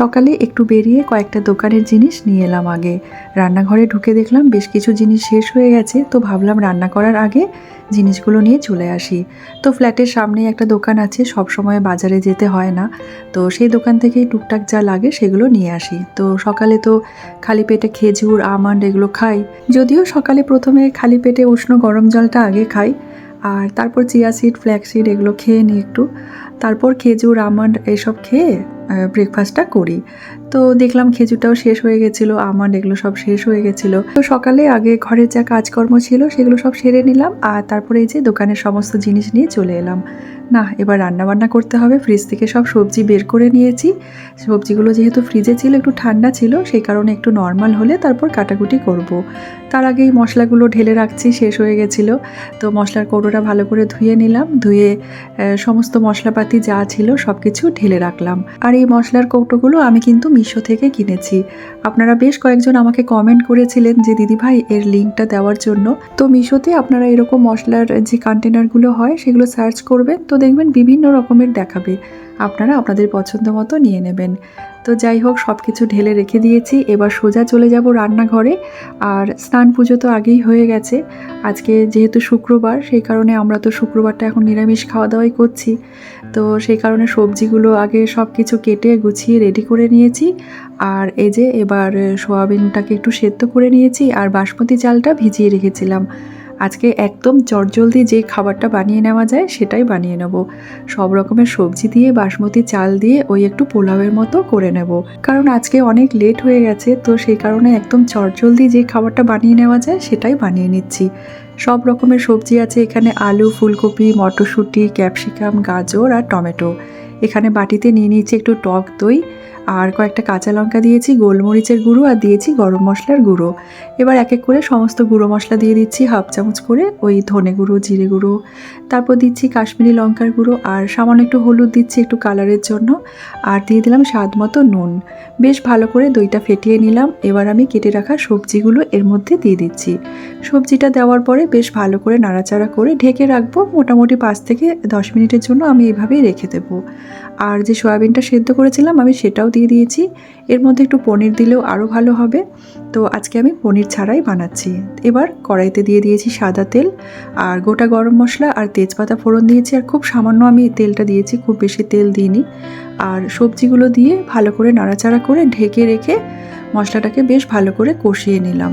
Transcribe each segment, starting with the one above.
সকালে একটু বেরিয়ে কয়েকটা দোকানের জিনিস নিয়ে এলাম আগে। রান্নাঘরে ঢুকে দেখলাম বেশ কিছু জিনিস শেষ হয়ে গেছে, তো ভাবলাম রান্না করার আগে জিনিসগুলো নিয়ে চলে আসি। তো ফ্ল্যাটের সামনেই একটা দোকান আছে সব সময় বাজারে যেতে হয় না। তো সেই দোকান থেকেই টুকটাক যা লাগে সেগুলো নিয়ে আসি। তো সকালে তো খালি পেটে খেজুর, আমন্ড এগুলো খাই। যদিও সকালে প্রথমে খালি পেটে উষ্ণ গরম জলটা আগে খাই, আর তারপর চিয়া সিড, ফ্ল্যাক্স সিড এগুলো খেয়ে নিই একটু। তারপর খেজুর, আমন্ড এইসব খেয়ে ব্রেকফাস্টটা করি। তো দেখলাম খেজুরটাও শেষ হয়ে গেছিল, আমন্ড এগুলো সব শেষ হয়ে গেছিল। তো সকালে আগে ঘরের যা কাজকর্ম ছিল সেগুলো সব সেরে নিলাম, আর তারপরে এই যে দোকানের সমস্ত জিনিস নিয়ে চলে এলাম। না এবার রান্না বান্না করতে হবে, ফ্রিজ থেকে সব সবজি বের করে নিয়েছি। সবজিগুলো যেহেতু ফ্রিজে ছিল, একটু ঠান্ডা ছিল, সেই কারণে একটু নর্মাল হলে তারপর কাটাকুটি করব। তার আগেই মশলাগুলো ঢেলে রাখছি, শেষ হয়ে গেছিল। তো মশলার কৌটোটা ভালো করে ধুয়ে নিলাম, ধুয়ে সমস্ত মশলাপাতি যা ছিল সব কিছু ঢেলে রাখলাম। আর এই মশলার কৌটোগুলো আমি কিন্তু মিশো থেকে কিনেছি। আপনারা বেশ কয়েকজন আমাকে কমেন্ট করেছিলেন যে দিদিভাই এর লিঙ্কটা দেওয়ার জন্য। তো মিশোতে আপনারা এরকম মশলার যে কন্টেনারগুলো হয়, সেগুলো সার্চ করবেন, তো দেখবেন বিভিন্ন রকমের দেখাবে। আপনারা আপনাদের পছন্দ মতো নিয়ে নেবেন। তো যাই হোক সব কিছু ঢেলে রেখে দিয়েছি। এবার সোজা চলে যাব রান্নাঘরে। আর স্নান পুজো তো আগেই হয়ে গেছে। আজকে যেহেতু শুক্রবার, সেই কারণে আমরা তো শুক্রবারটা এখন নিরামিষ খাওয়া দাওয়াই করছি। তো সেই কারণে সবজিগুলো আগে সব কিছু কেটে, গুছিয়ে রেডি করে নিয়েছি। আর এই যে এবার সোয়াবিনটাকে একটু সেদ্ধ করে নিয়েছি আর বাসমতি চালটা ভিজিয়ে রেখেছিলাম। আজকে একদম চটজলদি যে খাবারটা বানিয়ে নেওয়া যায় সেটাই বানিয়ে নেব। সব রকমের সবজি দিয়ে, বাসমতি চাল দিয়ে ওই একটু পোলাওয়ের মতো করে নেব। কারণ আজকে অনেক লেট হয়ে গেছে, তো সেই কারণে একদম চটজলদি যে খাবারটা বানিয়ে নেওয়া যায় সেটাই বানিয়ে নিচ্ছি। সব রকমের সবজি আছে, এখানে আলু, ফুলকপি, মটরশুঁটি, ক্যাপসিকাম, গাজর আর টমেটো। এখানে বাটিতে নিয়ে নিয়েছি একটু টক দই আর কয়েকটা কাঁচা লঙ্কা দিয়েছি, গোলমরিচের গুঁড়ো আর দিয়েছি গরম মশলার গুঁড়ো। এবার এক এক করে সমস্ত গুঁড়ো মশলা দিয়ে দিচ্ছি হাফ চামচ করে ওই ধনে গুঁড়ো, জিরে গুঁড়ো। তারপর দিচ্ছি কাশ্মীরি লঙ্কার গুঁড়ো আর সামান্য একটু হলুদ দিচ্ছি একটু কালারের জন্য আর দিয়ে দিলাম স্বাদ মতো নুন। বেশ ভালো করে দইটা ফেটিয়ে নিলাম। এবার আমি কেটে রাখা সবজিগুলো এর মধ্যে দিয়ে দিচ্ছি। সবজিটা দেওয়ার পরে বেশ ভালো করে নাড়াচাড়া করে ঢেকে রাখব। মোটামুটি পাঁচ থেকে দশ মিনিটের জন্য আমি এভাবেই রেখে দেবো। আর যে সয়াবিনটা সেদ্ধ করেছিলাম আমি সেটাও দিয়ে দিয়েছি। এর মধ্যে একটু পনির দিলেও আরও ভালো হবে। তো আজকে আমি পনির ছাড়াই বানাচ্ছি। এবার কড়াইতে দিয়ে দিয়েছি সাদা তেল, আর গোটা গরম মশলা আর তেজপাতা ফোড়ন দিয়েছি। আর খুব সামান্য আমি তেলটা দিয়েছি, খুব বেশি তেল দিইনি। আর সবজিগুলো দিয়ে ভালো করে নাড়াচাড়া করে ঢেকে রেখে মশলাটাকে বেশ ভালো করে কষিয়ে নিলাম।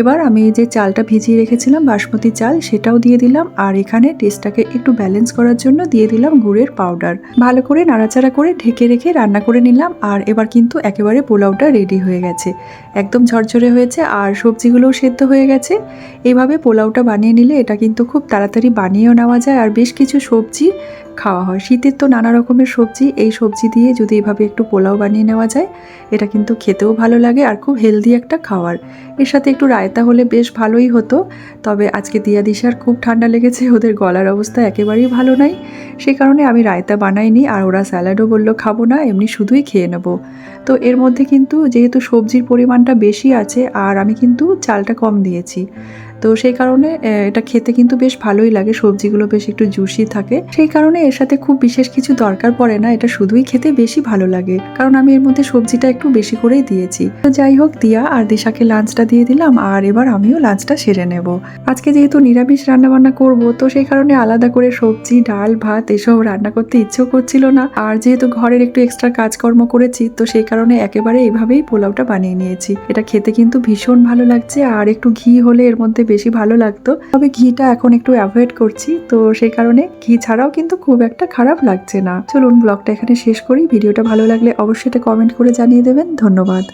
এবার আমি এই যে চালটা ভিজিয়ে রেখেছিলাম, বাসমতি চাল, সেটাও দিয়ে দিলাম আর এখানে টেস্টটাকে একটু ব্যালেন্স করার জন্য দিয়ে দিলাম গুড়ের পাউডার ভালো করে নাড়াচাড়া করে ঢেকে রেখে রান্না করে নিলাম আর এবার কিন্তু একেবারে পোলাওটা রেডি হয়ে গেছে। একদম ঝরঝরে হয়েছে আর সবজিগুলোও সেদ্ধ হয়ে গেছে। এভাবে পোলাওটা বানিয়ে নিলে এটা কিন্তু খুব তাড়াতাড়ি বানিয়েও নেওয়া যায় আর বেশ কিছু সবজি খাওয়া হয়। শীতের তো নানা রকমের সবজি, এই সবজি দিয়ে যদি এভাবে একটু পোলাও বানিয়ে নেওয়া যায়, এটা কিন্তু খেতেও ভালো লাগে আর খুব হেলদি একটা খাওয়ার। এর সাথে একটু রায়তা হলে বেশ ভালোই হতো, তবে আজকে দিয়া দিশার খুব ঠান্ডা লেগেছে, ওদের গলার অবস্থা একেবারেই ভালো নাই। সেই কারণে আমি রায়তা বানাইনি আর ওরা স্যালাডও বলল, খাব না, এমনি শুধুই খেয়ে নেব। তো এর মধ্যে কিন্তু যেহেতু সবজির পরিমাণটা বেশি আছে, আর আমি কিন্তু চালটা কম দিয়েছি। তো সেই কারণে এটা খেতে কিন্তু বেশ ভালোই লাগে, সবজিগুলো বেশ একটু জুসি থাকে। সেই কারণে এর সাথে খুব বিশেষ কিছু দরকার পড়ে না, এটা শুধুই খেতে বেশি ভালো লাগে। কারণ আমি এর মধ্যে সবজিটা একটু বেশি করেই দিয়েছি। তো যাই হোক, দিয়া আর দিশাকে লাঞ্চটা দিয়ে দিলাম, আর এবার আমিও লাঞ্চটা সেরে নেব। আজকে যেহেতু নিরামিষ রান্নাবান্না করব, তো সেই কারণে আলাদা করে সবজি, ডাল, ভাত এসব রান্না করতে ইচ্ছেও করছিল না। আর যেহেতু ঘরের একটু এক্সট্রা কাজকর্ম করেছি, তো সেই কারণে একেবারে এইভাবেই পোলাওটা বানিয়ে নিয়েছি। এটা খেতে কিন্তু ভীষণ ভালো লাগছে, আর একটু ঘি হলে এর মধ্যে বেশি ভালো লাগতো। তবে ঘিটা এখন একটু অ্যাভয়েড করছি, তো সেই কারণে ঘি ছাড়াও কিন্তু খুব একটা খারাপ লাগছে না। চলুন ব্লগটা এখানে শেষ করি। ভিডিওটা ভালো লাগলে অবশ্যই এটা কমেন্ট করে জানিয়ে দেবেন। ধন্যবাদ।